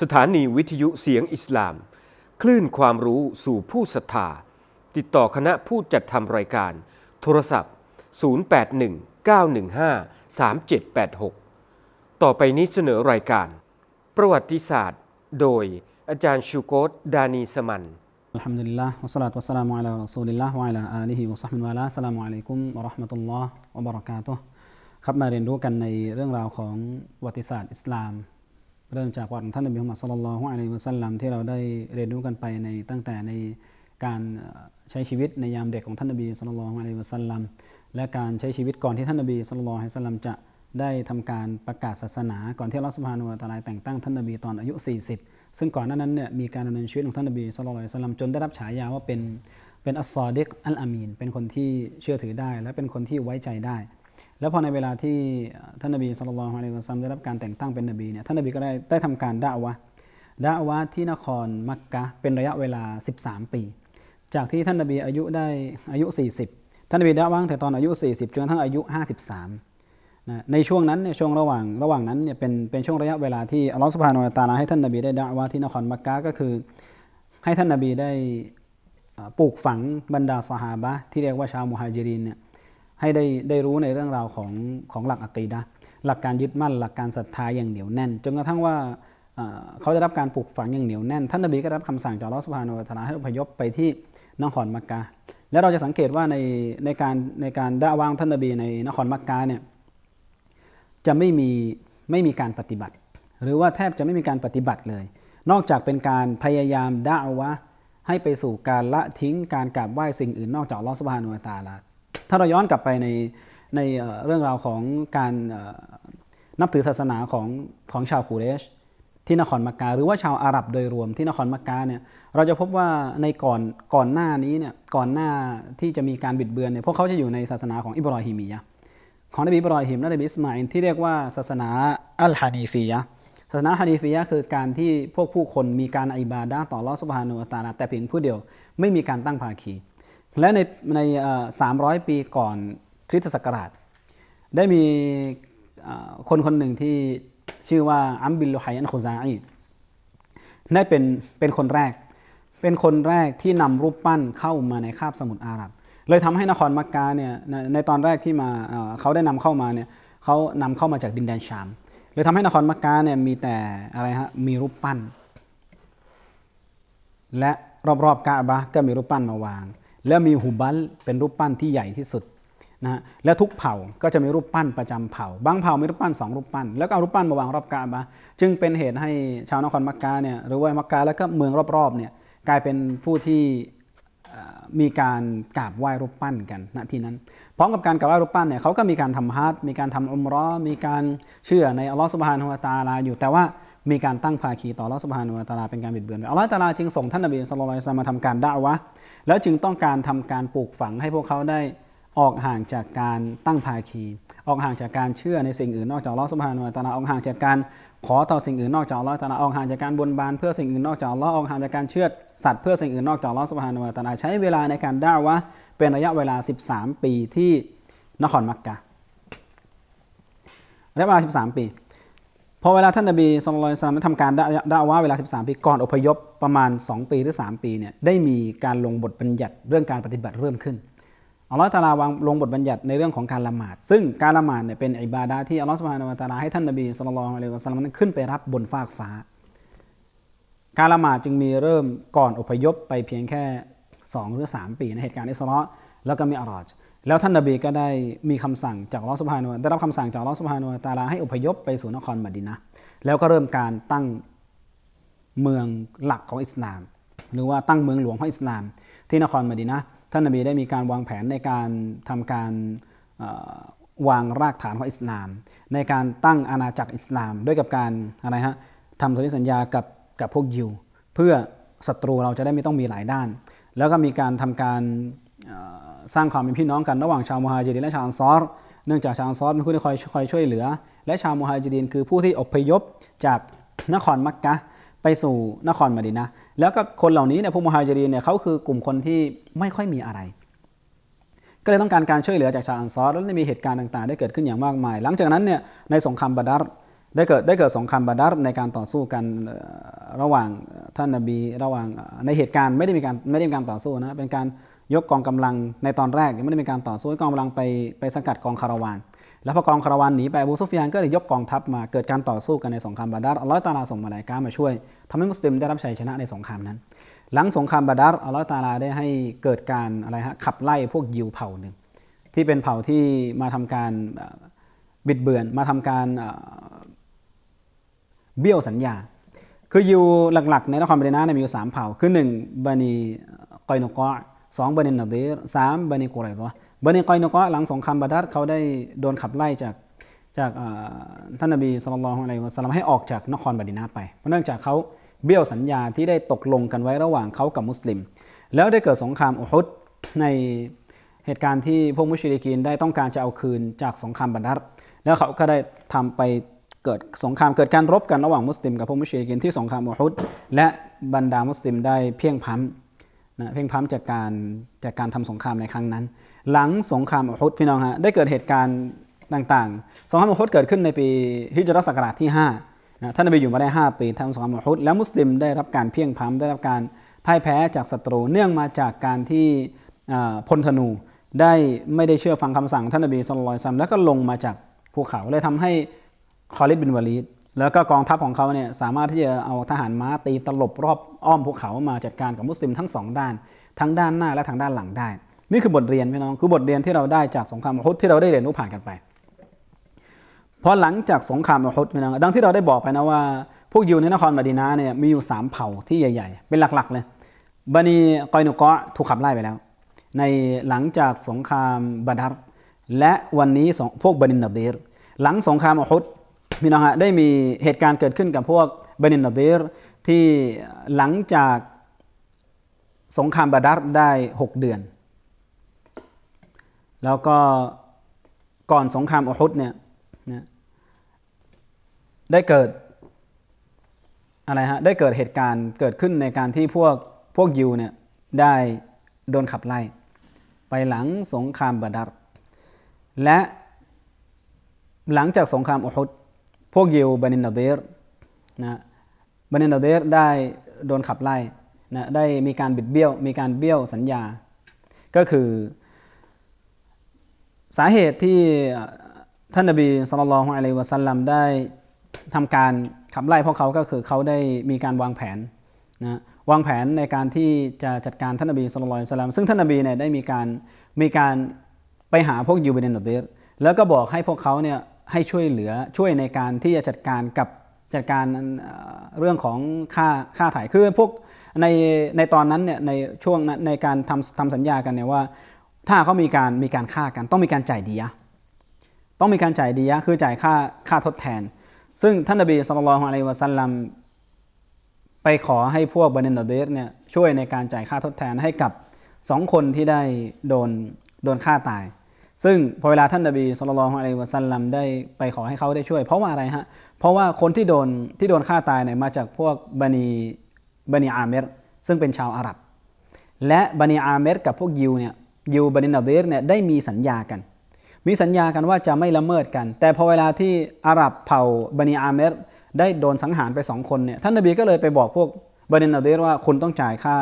สถานีวิทยุเสียงอิสลาม คลื่นความรู้สู่ผู้ศรัทธา ติดต่อคณะผู้จัดทำรายการ โทรศัพท์ 0819153786 ต่อไปนี้เสนอรายการ ประวัติศาสตร์ โดยอาจารย์ชูโกตดานีสมันอัลฮัมดุลิลลาห์วัสลาตุวัสสลามุอะลารอซูลิลลาห์วะอะลาอาลิฮิวะซอฮบิวะลาสลามุอะลัยกุมวะเราะห์มะตุลลอฮ์วะบะเราะกาตุฮ์ครับมาเรียนรู้กันในเรื่องราวของประวัติศาสตร์อิสลาม เริ่มจากประวัติของท่านนบีมุฮัมมัดศ็อลลัลลอฮุอะลัยฮิวะซัลลัมที่เราได้เรียนรู้กันไปในตั้งแต่ในการใช้ชีวิตในยามเด็กของท่านนบีศ็อลลัลลอฮุอะลัยฮิวะซัลลัมและการใช้ชีวิตก่อนที่ท่านนบีศ็อลลัลลอฮุอะลัยฮิวะซัลลัมจะได้ทำการประกาศศาสนา ก่อนที่อัลลอฮฺซุบฮานะฮูวตะอาลาแต่งตั้งท่านนบีตอนอายุ 40 ซึ่งก่อนหน้านั้นเนี่ยมีการดำเนินชีวิตของท่านนบีศ็อลลัลลอฮุอะลัยฮิวะซัลลัมจนได้รับฉายาว่าเป็นเป็นอัสซอดิกอัลอามีนเป็นคนที่เชื่อถือได้ และเป็นคนที่ไว้ใจได้ แล้วพอในเวลาที่ท่านนบีสุลต่านฮ์อะลัยฮิวะซัลลัมได้รับการแต่งตั้งเป็นนบีเนี่ยท่านนบีก็ได้ได้ทำการด่าวะด่าวะที่นครมักกะเป็นระยะเวลา 13 ปี จากที่ท่านนบีอายุได้อายุ 40 ท่านนบีด่าวะตั้งแต่ตอนอายุ 40จนกระทั่งอายุ 53นะในช่วงนั้นเนี่ยช่วงระหว่างระหว่างนั้นเนี่ยเป็นเป็นช่วงระยะเวลาที่อัลลอฮฺสุบฮานาอัลตาลาให้ท่านนบีได้ด่าวะที่นครมักกะก็คือ ให้ท่านนบีได้ปลูกฝังบรรดาสหาบะที่เรียกว่าชาวมุฮัจิรินเนี่ย ให้ได้ได้รู้ในเรื่องราวของของหลักอะกีดะหลักการยึดมั่นหลักการศรัทธาอย่างเหนียวแน่น จนกระทั่งว่าเขาได้รับการปลูกฝังอย่างเหนียวแน่น ท่านนบีก็รับคำสั่งจากอัลอสุบฮานอัลตาลาให้อพยพไปที่นครมักกะและเราจะสังเกตว่าในในการในการด่าวางท่านนบีในนครมักกะเนี่ยจะไม่มีไม่มีการปฏิบัติ หรือว่าแทบจะไม่มีการปฏิบัติเลย นอกจากเป็นการพยายามด่าวะให้ไปสู่การละทิ้งการกราบไหว้สิ่งอื่นนอกจากอัลอสุบฮานอัลตาลา ถ้าเราย้อนกลับไปในในเรื่องราวของการนับถือศาสนาของของชาวกูเรช ที่นครมักกะหรือว่าชาวอาหรับโดยรวมที่นครมักกะเนี่ยเราจะพบว่าในก่อนก่อนหน้านี้เนี่ยก่อนหน้าที่จะมีการบิดเบือนเนี่ยพวกเขาจะอยู่ในศาสนาของอิบรอฮิมียะของนบีอิบรอฮิมและนบีอิสมาอิลที่เรียกว่าศาสนาอัลฮานีฟียะศาสนาฮานีฟียะคือการที่พวกผู้คนมีการอิบาดะต่อลอฮฺซุบฮานุวะตะอาลาแต่เพียงผู้เดียวไม่มีการตั้งภาคี และในในสามร้อยปีก่อนคริสตศักราช ได้มีคนคนหนึ่งที่ชื่อว่าอัมบิลไฮอันโคซาอีได้เป็นเป็นคนแรก เป็นคนแรกที่นำรูปปั้นเข้ามาในคาบสมุทรอาหรับ เลยทำให้นครมักกะเนี่ยในตอนแรกที่มาเขาได้นำเข้ามาเนี่ยเขานำเข้ามาจากดินแดนชาม เลยทำให้นครมักกะเนี่ยมีแต่อะไรฮะมีรูปปั้น และรอบๆกาบะก็มีรูปปั้นมาวาง แล้วมีหุบัลเป็นรูปปั้นที่ใหญ่ที่สุดนะฮะและทุกเผ่าก็จะมีรูปปั้นประจำเผ่า บางเผ่ามีรูปปั้นสองรูปปั้น แล้วก็เอารูปปั้นมาวางรอบกาบะจึงเป็นเหตุให้ชาวนครมักกะเนี่ยหรือว่ามักกะแล้วก็เมืองรอบๆเนี่ยกลายเป็นผู้ที่มีการกราบไหว้รูปปั้นกันณที่นั้น พร้อมกับการกราบไหว้รูปปั้นเนี่ยเขาก็มีการทำฮัจญ์มีการทำอุมราะห์มีการเชื่อในอัลลอฮฺสุบฮานะฮูวะตาลาอยู่แต่ว่า มีการตั้งภาคีต่ออัลลอฮฺสุบฮานะฮูวตาลาเป็นการบิดเบือนอัลลอฮฺตาลาจึงส่งท่านนบีสุลต่านมาทำการด่าวะแล้วจึงต้องการทำการปลูกฝังให้พวกเขาได้ออกห่างจากการตั้งภาคี ออกห่างจากการเชื่อในสิ่งอื่นนอกจากอัลอสุบฮานะฮูวะตาลาออกห่างจากการขอต่อสิ่งอื่นนอกจากอัลอตาลาออกห่างจากการบนบานเพื่อสิ่งอื่นนอกจากอัลอออกห่างจากการเชื่อสัตว์เพื่อสิ่งอื่นนอกจากอัลอสุบฮานะฮูวะตาลาใช้เวลาในการด่าวะเป็นระยะเวลา 13 ปีที่นครมักกะระยะเวลา 13 ปี พอเวลาท่านนบีสุลต่านทำการด่าว่าเวลา 13 ปีก่อนอพยพประมาณ 2 ปีหรือ 3 ปีเนี่ยได้มีการลงบทบัญญัติเรื่องการปฏิบัติเริ่มขึ้นอัลลอฮฺตาลาวางลงบทบัญญัติในเรื่องของการละหมาด ซึ่งการละหมาดเนี่ยเป็นอิบาดะห์ที่อัลลอฮฺสุบฮานะตาลาให้ท่านนบีสุลต่านอะลัยฮิวะซัลลัมนั้นขึ้นไปรับบนฟากฟ้า การละหมาดจึงมีเริ่มก่อนอพยพไปเพียงแค่ 2 หรือ 3 ปีในเหตุการณ์อิสราะแล้วก็มีอารอจ แล้วท่านนบีก็ได้มีคำสั่งจากลอสุบฮานวได้รับคำสั่งจากลอสุบฮานวตาลาให้อพยพไปสู่นครมดีนะแล้วก็เริ่มการตั้งเมืองหลักของอิสลาม หรือว่าตั้งเมืองหลวงของอิสลาม ที่นครมดีนะท่านนบีได้มีการวางแผนในการทำการวางรากฐานของอิสลาม ในการตั้งอาณาจักรอิสลาม ด้วยกับการอะไรฮะทำสัญญากับกับพวกยิว เพื่อศัตรูเราจะได้ไม่ต้องมีหลายด้าน แล้วก็มีการทำการ สร้างความเป็นพี่น้องกันระหว่างชาวมุฮัจิรินและชาวอันซอรเนื่องจากชาวอันซอรเป็นผู้ที่คอยคอยช่วยเหลือ และชาวมุฮัจิรินคือผู้ที่อพยพจากนครมักกะไปสู่นครมดีนะแล้วก็คนเหล่านี้เนี่ยพวกมุฮัจิรินเนี่ยเขาคือกลุ่มคนที่ไม่ค่อยมีอะไร ก็เลยต้องการการช่วยเหลือจากชาวอันซอรแล้วมีเหตุการณ์ต่างๆ ได้เกิดขึ้นอย่างมากมาย หลังจากนั้นเนี่ยในสงครามบาดัรได้เกิดได้เกิดสงครามบาดัรในการต่อสู้กันระหว่างท่านนบีระหว่างในเหตุการณ์ไม่ได้มีการไม่ได้มีการต่อสู้นะเป็นการ ยกกองกำลังในตอนแรกยังไม่ได้มีการต่อสู้กองกำลังไปไปสกัดกองคาราวาน แล้วพอกองคาราวานหนีไปอบูซุฟยานก็เลยยกกองทัพมาเกิดการต่อสู้กันในสงครามบาดัรอัลลอฮฺตาลาส่งมาลายกามาช่วยทำให้มุสลิมได้รับชัยชนะในสงครามนั้น หลังสงครามบาดัรอัลลอฮฺตาลาได้ให้เกิดการอะไรฮะขับไล่พวกยิวเผ่าหนึ่งที่เป็นเผ่าที่มาทำการบิดเบือนมาทำการเบี้ยวสัญญา คืออยู่หลักๆ ในนครมะดีนะห์เนี่ยมีอยู่สามเผ่า คือหนึ่งบันีกอยนกะ สองบันินนาดีรสามบันีกุไรรอบันีกอยนุกะหลังสงครามบาดัรเขาได้โดนขับไล่จากจากท่านนบีสุลต่านละฮ์อะลัยฮิวะสัลลัมให้ออกจากนครมะดีนะห์ไป เพราะเนื่องจากเขาเบี้ยวสัญญาที่ได้ตกลงกันไว้ระหว่างเขากับมุสลิม แล้วได้เกิดสงครามอุฮุดในเหตุการณ์ที่พวกมุชริกีนได้ต้องการจะเอาคืนจากสงครามบัดัรแล้วเขาก็ได้ทำไปเกิดสงครามเกิดการรบกันระหว่างมุสลิมกับพวกมุชริกีนที่สงครามอุฮุดและบรรดามุสลิมได้เพียงพล้ำ นะเพียงพ้ำจากการจากการทำสงครามในครั้งนั้น หลังสงครามอุฮุดพี่น้องฮะได้เกิดเหตุการณ์ต่างๆ สงครามอุฮุดเกิดขึ้นในปีฮิจรัสศักราชที่5นะท่านนบีอยู่มาได้ 5 ปีทำสงครามอุฮุดแล้วมุสลิมได้รับการเพียงพ้ำได้รับการพ่ายแพ้จากศัตรูเนื่องมาจากการที่พลธนูได้ไม่ได้เชื่อฟังคำสั่งท่านนบีสุลต่านแล้วก็ลงมาจากภูเขาเลยทำให้คอลิดบินวาลีด แล้วก็กองทัพของเขาเนี่ยสามารถที่จะเอาทหารม้าตีตลบรอบอ้อมภูเขามาจัดการกับมุสลิมทั้งสองด้าน ทั้งด้านหน้าและทางด้านหลังได้ นี่คือบทเรียนพี่น้อง คือบทเรียนที่เราได้จากสงครามอุฮุดที่เราได้เรียนรู้ผ่านกันไปพอหลังจากสงครามอุฮุดพี่น้อง ดังที่เราได้บอกไปนะว่า พวกยิวในนครมะดีนาเนี่ยมีอยู่สามเผ่าที่ใหญ่ ๆ เป็นหลักๆเลยบันีกอยนุกะถูกขับไล่ไปแล้ว ในหลังจากสงครามบาดัรและวันนี้สองพวกบันินนาดีรหลังสงครามอุฮุด พี่น้องฮะได้มีเหตุการณ์เกิดขึ้นกับพวกเบนินนาดีรที่หลังจากสงครามบาดัรได้ 6 เดือน แล้วก็ก่อนสงครามอุฮุดเนี่ยนะได้เกิดอะไรฮะได้เกิดเหตุการณ์เกิดขึ้นในการที่พวกพวกยิวเนี่ยได้โดนขับไล่ ไปหลังสงครามบาดัรและหลังจากสงครามอุฮุด พวกยิวบันินนาเดรนะบันินนาเดรได้โดนขับไล่นะได้มีการบิดเบี้ยว มีการเบี้ยวสัญญา ก็คือ สาเหตุที่ท่านนบีสุลต่านอะลัยวะสัลลัมได้ทำการขับไล่พวกเขาก็คือเขาได้มีการวางแผนนะวางแผนในการที่จะจัดการท่านนบีสุลต่านสลามซึ่งท่านนบีเนี่ยได้มีการมีการไปหาพวกยูเบเนนเดรแล้วก็บอกให้พวกเขาเนี่ย ให้ช่วยเหลือช่วยในการที่จะจัดการกับจัดการเรื่องของค่าค่าถ่ายคือพวกในในตอนนั้นเนี่ยในช่วงในการทำทำสัญญากันเนี่ยว่า ถ้าเขามีการมีการฆ่ากัน ต้องมีการจ่ายดียะต้องมีการจ่ายดียะคือจ่ายค่าค่าทดแทน ซึ่งท่านนบีสุลต่านอะลัยวะสัลลัมไปขอให้พวกบันินเดสเนี่ยช่วยในการจ่ายค่าทดแทนให้กับสองคนที่ได้โดนโดนฆ่าตาย ซึ่งพอเวลาท่านนบีสุลต่านอะลัยวะสัลลัมได้ไปขอให้เขาได้ช่วย เพราะว่าอะไรฮะ เพราะว่าคนที่โดนที่โดนฆ่าตายเนี่ยมาจากพวกบันีบันีอาเมรซึ่งเป็นชาวอาหรับ และบันีอาเมรกับพวกยิวเนี่ยยิวบันินเดสเนี่ยได้มีสัญญากัน มีสัญญากันว่าจะไม่ละเมิดกัน แต่พอเวลาที่อาหรับเผ่าบันีอาเมรได้โดนสังหารไปสองคนเนี่ยท่านนบีก็เลยไปบอกพวกบันินเดสว่าคุณต้องจ่ายค่า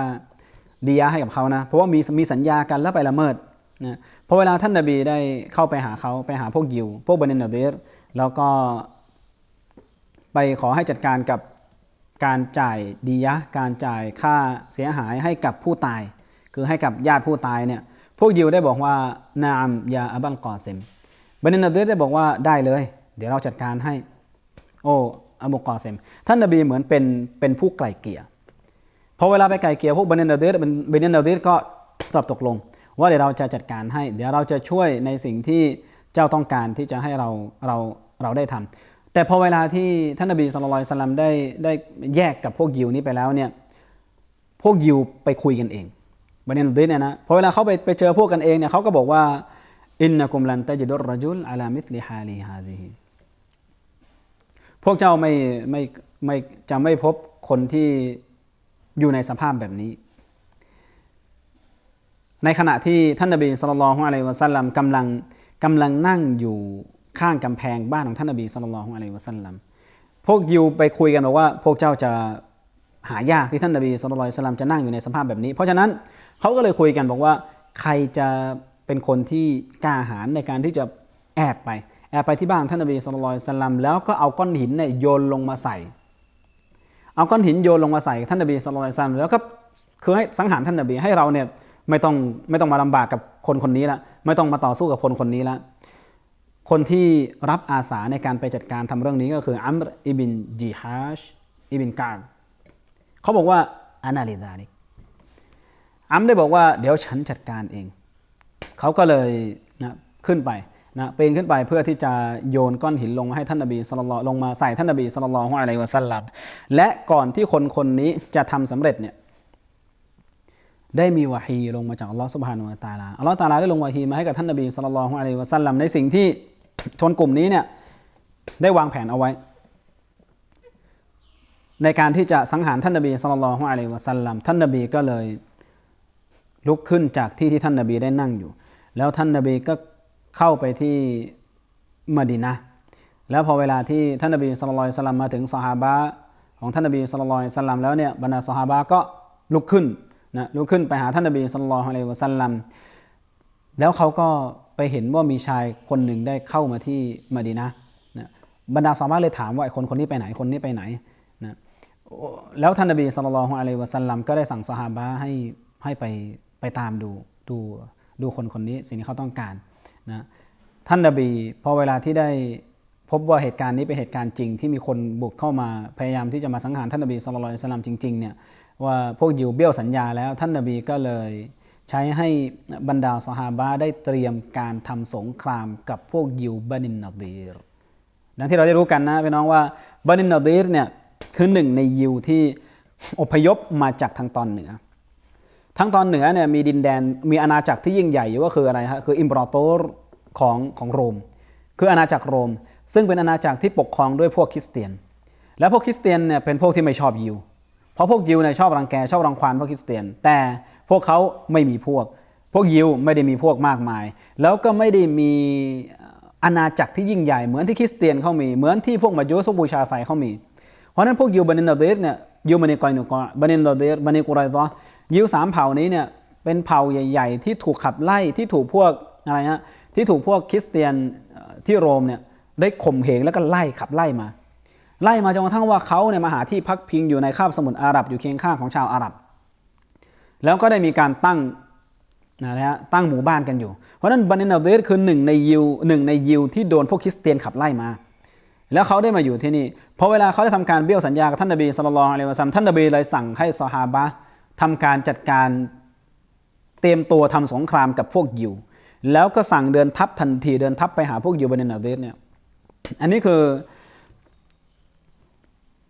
ดียะให้กับเขานะเพราะว่ามีมีสัญญากันแล้วไปละเมิด นะพอเวลาท่านนบีได้เข้าไปหาเขาไปหาพวกยิว พวกบันินเดสแล้วก็ไปขอให้จัดการกับการจ่ายดียะ การจ่ายค่าเสียหายให้กับผู้ตาย คือให้กับญาติผู้ตายเนี่ย พวกยิวได้บอกว่านามยาอับังกอเซมบันินนาเดรได้บอกว่าได้เลย เดี๋ยวเราจัดการให้ โอ้อบุกอเซมท่านนบีเหมือนเป็นเป็นผู้ไกล่เกลี่ยพอเวลาไปไกล่เกลี่ยพวกบันินนาเดรบันินนาเดรก็ตอบตกลง ว่าเดี๋ยวเราจะจัดการให้ เดี๋ยวเราจะช่วยในสิ่งที่เจ้าต้องการที่จะให้เราเราเราได้ทำแต่พอเวลาที่ท่านนบีสุลต่านสลัมได้ได้แยกกับพวกยิวนี้ไปแล้วเนี่ยพวกยิวไปคุยกันเองบันินดินเนี่ยนะพอเวลาเขาไปไปเจอพวกกันเองเนี่ยเขาก็บอกว่าอินนะกุมลันตะจิดุรรจุลอาลามิตลิฮาลีฮาดีพวกเจ้าไม่ไม่ไม่จะไม่พบคนที่อยู่ในสภาพแบบนี้ ในขณะที่ท่านนบีสุลต่านอะลัยวะสัลลัมกำลังกำลังนั่งอยู่ข้างกำแพงบ้านของท่านนบีสุลต่านอะลัยวะสัลลัมพวกยิวไปคุยกันบอกว่า พวกเจ้าจะหายากที่ท่านนบีสุลต่านสลัมจะนั่งอยู่ในสภาพแบบนี้ เพราะฉะนั้นเขาก็เลยคุยกันบอกว่าใครจะเป็นคนที่กล้าหาญในการที่จะแอบไป แอบไปที่บ้านท่านนบีสุลต่านสลัมแล้วก็เอาก้อนหินเนี่ยโยนลงมาใส่ เอาก้อนหินโยนลงมาใส่ท่านนบีสุลต่านสลัมแล้วก็คือให้สังหารท่านนบีให้เราเนี่ย ไม่ต้องไม่ต้องมาลำบากกับคนคนนี้ละไม่ต้องมาต่อสู้กับคนคนนี้ละคนที่รับอาสาในการไปจัดการทำเรื่องนี้ก็คืออัมรอิบินจิฮาชอิบินกาบเขาบอกว่าอานาลิดานิอัมได้บอกว่าเดี๋ยวฉันจัดการเอง เขาก็เลยนะขึ้นไปนะปีนขึ้นไปเพื่อที่จะโยนก้อนหินลงมาให้ท่านนบีสุลต่านลงมาใส่ท่านนบีสุลต่านของอะลัยวะสัลลัมและก่อนที่คนคนนี้จะทำสำเร็จเนี่ย ได้มีวะฮีลงมาจากอัลลอฮฺสุบฮานุวะตาลาอัลลอฮฺตาลาได้ลงวะฮีมาให้กับท่านนบีสุลต่านของอะลัยวะสัลลัมในสิ่งที่ชนกลุ่มนี้เนี่ยได้วางแผนเอาไว้ ในการที่จะสังหารท่านนบีสุลต่านของอะลัยวะสัลลัมท่านนบีก็เลยลุกขึ้นจากที่ที่ท่านนบีได้นั่งอยู่ แล้วท่านนบีก็เข้าไปที่มดีนะแล้วพอเวลาที่ท่านนบีสุลต่านสลัมมาถึงสหาบะของท่านนบีสุลต่านสลัมแล้วเนี่ยบรรดาสหาบะก็ลุกขึ้น นะลุกขึ้นไปหาท่านนบีสุลต่านอะลัยวะสัลลัมแล้วเขาก็ไปเห็นว่ามีชายคนหนึ่งได้เข้ามาที่มะดีนะนะบรรดาซอฮาบะเลยถามว่าไอ้คนคนนี้ไปไหนคนนี้ไปไหนนะแล้วท่านนบีสุลต่านอะลัยวะสัลลัมก็ได้สั่งซอฮาบะให้ให้ไปไปตามดูดูดูคนคนนี้สิ่งที่เขาต้องการนะท่านนบีพอเวลาที่ได้พบว่าเหตุการณ์นี้เป็นเหตุการณ์จริง ที่มีคนบุกเข้ามาพยายามที่จะมาสังหารท่านนบีสุลต่านสลัมจริงๆเนี่ย ว่าพวกยิวเบี้ยวสัญญาแล้วท่านนบีก็เลยใช้ให้บรรดาสหาบะได้เตรียมการทำสงครามกับพวกยิวบานินนาดีรดังที่เราได้รู้กันนะพี่น้องว่าบานินนาดีรเนี่ยคือหนึ่งในยิวที่อพยพมาจากทางตอนเหนือ ทางตอนเหนือเนี่ยมีดินแดนมีอาณาจักรที่ยิ่งใหญ่อยู่ก็คืออะไรฮะคืออิมปราโตรของของโรม คืออาณาจักรโรม ซึ่งเป็นอาณาจักรที่ปกครองด้วยพวกคริสเตียน และพวกคริสเตียนเนี่ยเป็นพวกที่ไม่ชอบยิว เพราะพวกยิวเนี่ยชอบรังแกชอบรังควานพวกคริสเตียน แต่พวกเขาไม่มีพวก พวกยิวไม่ได้มีพวกมากมาย แล้วก็ไม่ได้มีอาณาจักรที่ยิ่งใหญ่เหมือนที่คริสเตียนเขามีเหมือนที่พวกมัจยุสพวกบูชาไฟเขามี เพราะนั้นพวกยิวบันินดเดสเนี่ยยิวบันิกอยนุกอบันินดเดสบันิกุไรตอยิวสามเผ่านี้เนี่ยเป็นเผ่าใหญ่ ๆ ที่ถูกขับไล่ที่ถูกพวกอะไรฮะที่ถูกพวกคริสเตียนที่โรมเนี่ยได้ข่มเหงแล้วก็ไล่ขับไล่มา ไล่มาจนกระทั่งว่าเขาเนี่ยมาหาที่พักพิงอยู่ในคาบสมุทรอาหรับอยู่เคียงข้างของชาวอาหรับ แล้วก็ได้มีการตั้งนะฮะตั้งหมู่บ้านกันอยู่ เพราะนั้นบันินาเดสคือหนึ่งในยิวหนึ่งในยิวที่โดนพวกคริสเตียนขับไล่มา แล้วเขาได้มาอยู่ที่นี่พอเวลาเขาจะทำการเบี้ยวสัญญากับท่านนบีสุลต่านอะลัยวะซัมท่านนบีเลยสั่งให้ซอฮาบะทำการจัดการเตรียมตัวทำสงครามกับพวกยิว แล้วก็สั่งเดินทัพทันทีเดินทัพไปหาพวกยิวบันินาเดสเนี่ยอันนี้คือ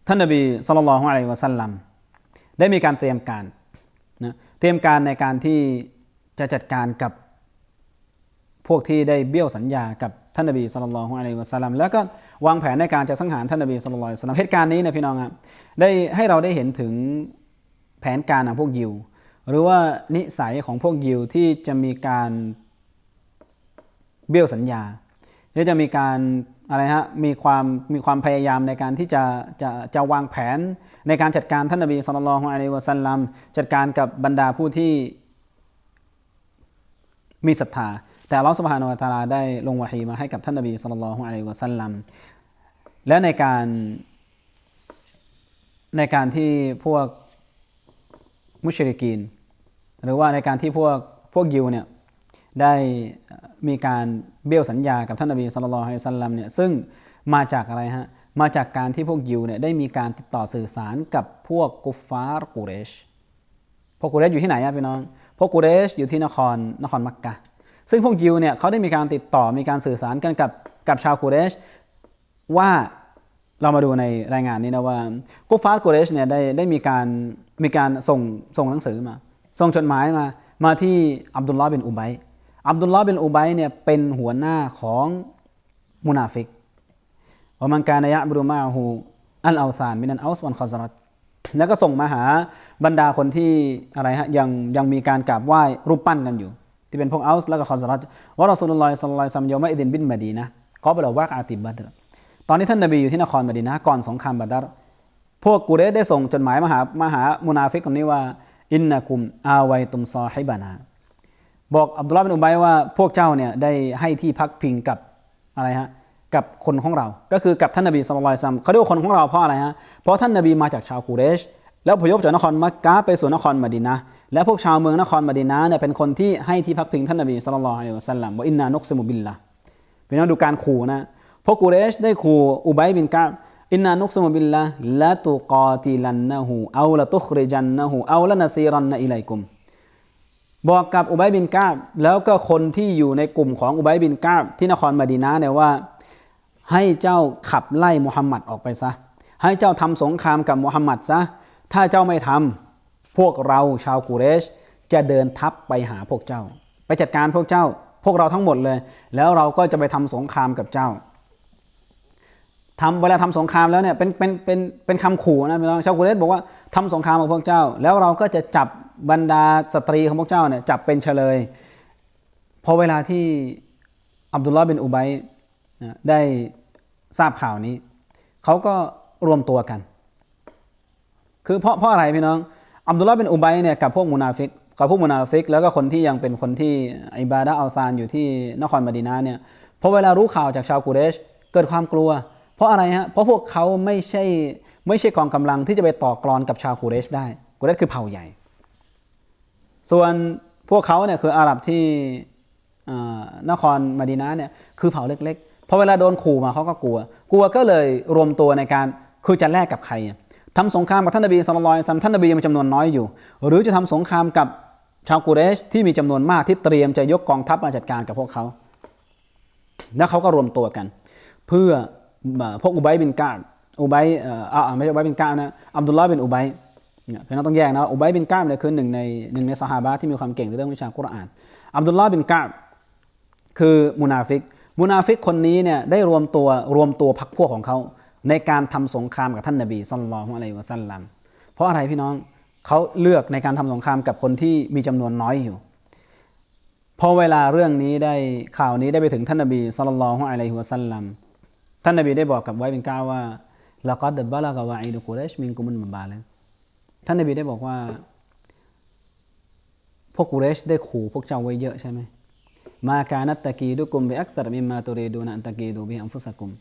ท่านนบีสุลต่านของอะลัยวะสัลลัมได้มีการเตรียมการนะเตรียมการในการที่จะจัดการกับพวกที่ได้เบี้ยวสัญญากับท่านนบีสุลต่านของอะลัยวะสัลลัมแล้วก็วางแผนในการจะสังหารท่านนบีสุลต่านสัลลัมเหตุการณ์นี้นะพี่น้องครับได้ให้เราได้เห็นถึงแผนการของพวกยิว หรือว่านิสัยของพวกยิวที่จะมีการเบี้ยวสัญญาหรือจะมีการ อะไรฮะมีความมีความพยายามในการที่จะจะจะวางแผนในการจัดการท่านนบีสุลต่านของอะลัยวะสัลลัมจัดการกับบรรดาผู้ที่มีศรัทธาแต่อัลลอฮฺสุบฮานอัลตาลาได้ลงวะฮีมาให้กับท่านนบีสุลต่านของอะลัยวะสัลลัมและในการในการที่พวกมุชริกีน หรือว่าในการที่พวกพวกยิวเนี่ยได้มีการ เบี้ยวสัญญากับท่านนบีสุลต่านให้สัลลัมเนี่ยซึ่งมาจากอะไรฮะมาจากการที่พวกยิวเนี่ยได้มีการติดต่อสื่อสารกับพวกกุฟฟาร์กุเรชพวกกุเรชอยู่ที่ไหนอะพี่น้องพวกกุเรชอยู่ที่นครนครมักกะซึ่งพวกยิวเนี่ยเขาได้มีการติดต่อมีการสื่อสารกันกับกับชาวกุเรชว่าเรามาดูในรายงานนี้นะว่ากุฟาร์กุเรชเนี่ยได้ได้มีการมีการส่งส่งหนังสือมา ส่งจดหมายมามาที่อับดุลลอฮ์บินอุบัย อับดุลลอฮ์บินอุบัยเนี่ยเป็นหัวหน้าของมุนาฟิกว่ามันการนยะบรุมาหูอัลอาซานมินันอัลสวันคอซรัตแล้วก็ส่งมาหาบรรดาคนที่อะไรฮะยังยังมีการกราบไหว้รูปปั้นกันอยู่ ที่เป็นพวกอัลส์แล้วก็คอซรัตว่าเราสุลลอยสัลลัยซัมยอมะอิดินบินมาดีนะเขาบอกว่าอาติบัตรตอนนี้ท่านนบีอยู่ที่นครมดีนะก่อนสงครามบัดรพวกกุเรชได้ส่งจดหมายมาหามาหามุนาฟิกคนนี้ว่าอินนะกุมอาไวตุมซอฮิบานา บอกอับดุลลาห์บินอุบัยว่าพวกเจ้าเนี่ยได้ให้ที่พักพิงกับอะไรฮะกับคนของเรา ก็คือกับท่านนบีสุลต่านซัมเขาเรียกว่าคนของเราเพราะอะไรฮะเพราะท่านนบีมาจากชาวกุเรช แล้วพยพจากนครมักกะไปสู่นครมดีนะและพวกชาวเมืองนครมดีนะเนี่ยเป็นคนที่ให้ที่พักพิงท่านนบีสุลต่านละสัลลัมว่าอินนานุกสมุบิลละเป็นต้องดูการขู่นะพวกกุเรชได้ขู่อุบัยบินกะบอินนานุกสมุบิลละละตุกาติลันนะฮูเอาละตุคริจันนะฮูเอาละนซีรันนะอิลัยกุม บอกกับอุบัยบินกาบ แล้วก็คนที่อยู่ในกลุ่มของอุบัยบินกาบ ที่นครมดีนะห์เนี่ยว่า ให้เจ้าขับไล่มุฮัมมัดออกไปซะ ให้เจ้าทำสงครามกับมุฮัมมัดซะ ถ้าเจ้าไม่ทำพวกเราชาวกุเรช จะเดินทัพไปหาพวกเจ้า ไปจัดการพวกเจ้า พวกเราทั้งหมดเลย แล้วเราก็จะไปทำสงครามกับเจ้าทำเวลาทำสงครามแล้วเนี่ยเป็นเป็นเป็นเป็นคำขู่นะพี่น้องชาวกุเรชบอกว่าทำสงครามกับพวกเจ้า แล้วเราก็จะจับ บรรดาสตรีของพวกเจ้าเนี่ยจับเป็นเฉลยพอเวลาที่อับดุลลาห์บินอุบัยได้ทราบข่าวนี้ เขาก็รวมตัวกัน คือเพราะเพราะอะไรพี่น้อง อับดุลลาห์บินอุบัยเนี่ยกับพวกมุนาฟิกกับพวกมุนาฟิก แล้วก็คนที่ยังเป็นคนที่อิบาดะอัลซานอยู่ที่นครมดีนาเนี่ยพอเวลารู้ข่าวจากชาวกุเรช เกิดความกลัว เพราะอะไรฮะเพราะพวกเขาไม่ใช่ไม่ใช่กองกำลังที่จะไปต่อกรอนกับชาวกุเรชได้กุเรชคือเผ่าใหญ่ ส่วนพวกเขาเนี่ยคืออาหรับที่นครมดีนาเนี่ยคือเผ่าเล็กๆพอเวลาโดนขู่มาเขาก็กลัว กลัวก็เลยรวมตัวในการคือจะแลกกับใครอะทำสงครามกับท่านนบีสุลต่านท่านนบียังมีจำนวนน้อยอยู่ หรือจะทำสงครามกับชาวกุเรชที่มีจำนวนมากที่เตรียมจะยกกองทัพมาจัดการกับพวกเขา แล้วเขาก็รวมตัวกัน เพื่อพวกอุบัยบินกาบอุบัยอ่าไม่ใช่อุบัยบินกาบนะอับดุลลาห์บินอุบัย เนี่ยพี่น้องต้องแยกนะอุบัยบินกาบเนี่ยคือหนึ่งในหนึ่งในสหาบะที่มีความเก่งในเรื่องวิชากุรอานอับดุลลาห์บินกาบคือมุนาฟิก มุนาฟิกคนนี้เนี่ยได้รวมตัวรวมตัวพักพวกของเขา ในการทำสงครามกับท่านนบีสุลต่านละฮ์อะลัยฮิวะสัลลัมเพราะอะไรพี่น้องเขาเลือกในการทำสงครามกับคนที่มีจำนวนน้อยอยู่พอเวลาเรื่องนี้ได้ข่าวนี้ได้ไปถึงท่านนบีสุลต่านละฮ์อะลัยฮิวะสัลลัมท่านนบีได้บอกกับไว้เป็นก้าวว่าละกัดบะลากะวะอีดุกุเรชมินกุมุนมบาล ท่านนบีได้บอกว่า พวกกุเรชได้ขู่พวกเจ้าไว้เยอะใช่ไหมมาการนัตตะกีดุกุมบิอักษรมิมาตุเรดูนันตะกีดูบิอัมฟุสกุม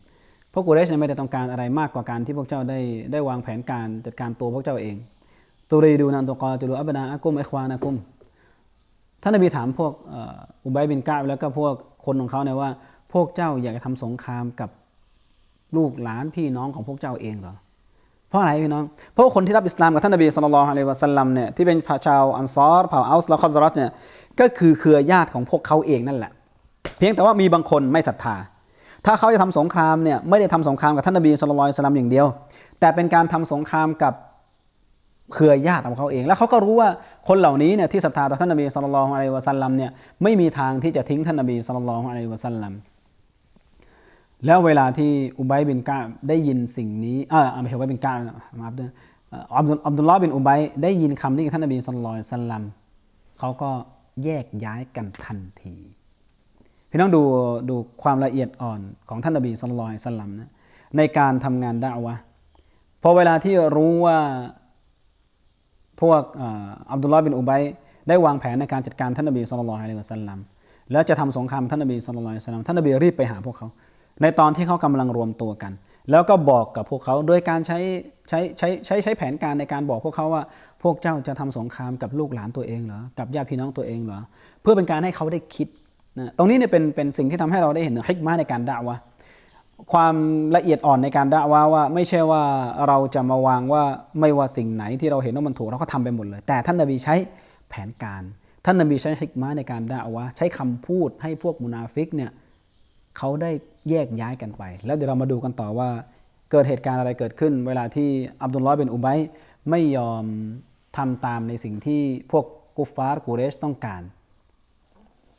พวกกุเรชไม่ได้ต้องการอะไรมากกว่าการที่พวกเจ้าได้ได้วางแผนการจัดการตัวพวกเจ้าเองตุเรดูนันตุกอตุลุอับนาอะกุมไอควานะกุมท่านนบีถามพวกอุบัยบินกาบแล้วก็พวกคนของเขาเนี่ยว่า พวกเจ้าอยากจะทำสงครามกับลูกหลานพี่น้องของพวกเจ้าเองเหรอ เพราะอะไรพี่น้องเพราะว่าคนที่รับอิสลามกับท่านนบีสุลต่านอะลัยวะสัลลัมเนี่ยที่เป็นชาวอันซอรเผ่าอัลสและคอซารัตเนี่ยก็คือเครือญาติของพวกเขาเองนั่นแหละ เพียงแต่ว่ามีบางคนไม่ศรัทธา ถ้าเขาจะทำสงครามเนี่ยไม่ได้ทำสงครามกับท่านนบีสุลต่านอะลัยฮิวะสัลลัมอย่างเดียว แต่เป็นการทำสงครามกับเครือญาติของเขาเอง แล้วเขาก็รู้ว่าคนเหล่านี้เนี่ยที่ศรัทธาต่อท่านนบีสุลต่านอะลัยวะสัลลัมเนี่ยไม่มีทางที่จะทิ้งท่านนบีสุลต่านอะลัยวะสัลลัม แล้วเวลาที่อุบัยบินกาได้ยินสิ่งนี้อ่าไม่ใช่อุบัยบินกานะมาอับดุลอับดุลอับดุลลอฮ์บินอุบัยได้ยินคำนี้ท่านนบีสุลต่านอะลัยสัลลัมเขาก็แยกย้ายกันทันทีพี่น้องดูดูความละเอียดอ่อนของท่านนบีสุลต่านอะลัยสัลลัมนะในการทำงานดะวะพอเวลาที่รู้ว่าพวกอับดุลลอฮ์บินอุบัยได้วางแผนในการจัดการท่านนบีสุลต่านอะลัยสัลลัมแล้วจะทำสงครามท่านนบีสุลต่านอะลัยสัลลัมท่านนบีรีบไปหาพวกเขา ในตอนที่เขากำลังรวมตัวกัน แล้วก็บอกกับพวกเขาโดยการใช้ใช้ใช้ใช้ใช้แผนการในการบอกพวกเขาว่า พวกเจ้าจะทำสงครามกับลูกหลานตัวเองเหรอกับญาติพี่น้องตัวเองเหรอเพื่อเป็นการให้เขาได้คิดนะตรงนี้เนี่ยเป็นเป็นสิ่งที่ทำให้เราได้เห็นฮิกมาในการด่าวะความละเอียดอ่อนในการด่าว่าว่าไม่ใช่ว่าเราจะมาวางว่าไม่ว่าสิ่งไหนที่เราเห็นว่ามันถูกเราก็ทำไปหมดเลย แต่ท่านนบีใช้แผนการ ท่านนบีใช้ฮิกมาในการด่าว่าใช้คำพูดให้พวกมุนาฟิกเนี่ยเขาได้ แยกย้ายกันไป แล้วเดี๋ยวเรามาดูกันต่อว่า เกิดเหตุการณ์อะไรเกิดขึ้น เวลาที่อับดุลลอฮ์เป็นอุบัยไม่ยอมทำตามในสิ่งที่พวกกุฟฟาร์กูเรชต้องการ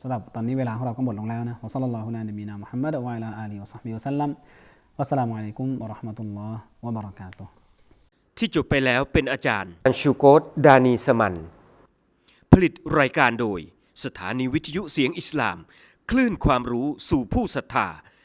สำหรับตอนนี้เวลาของเราก็หมดลงแล้วนะวะซัลลัลลอฮุอะลานบีนามุฮัมมัดวะอะลาอาลีวะซอฮบิวะซัลลัมวัสสลามุอะลัยกุมวะเราะห์มะตุลลอฮ์วะบะเราะกาตุฮ์ที่จบไปแล้วเป็นอาจารย์อันชูโกตดานีสมัน ผลิตรายการโดย สถานีวิทยุเสียงอิสลาม คลื่นความรู้สู่ผู้ศรัทธา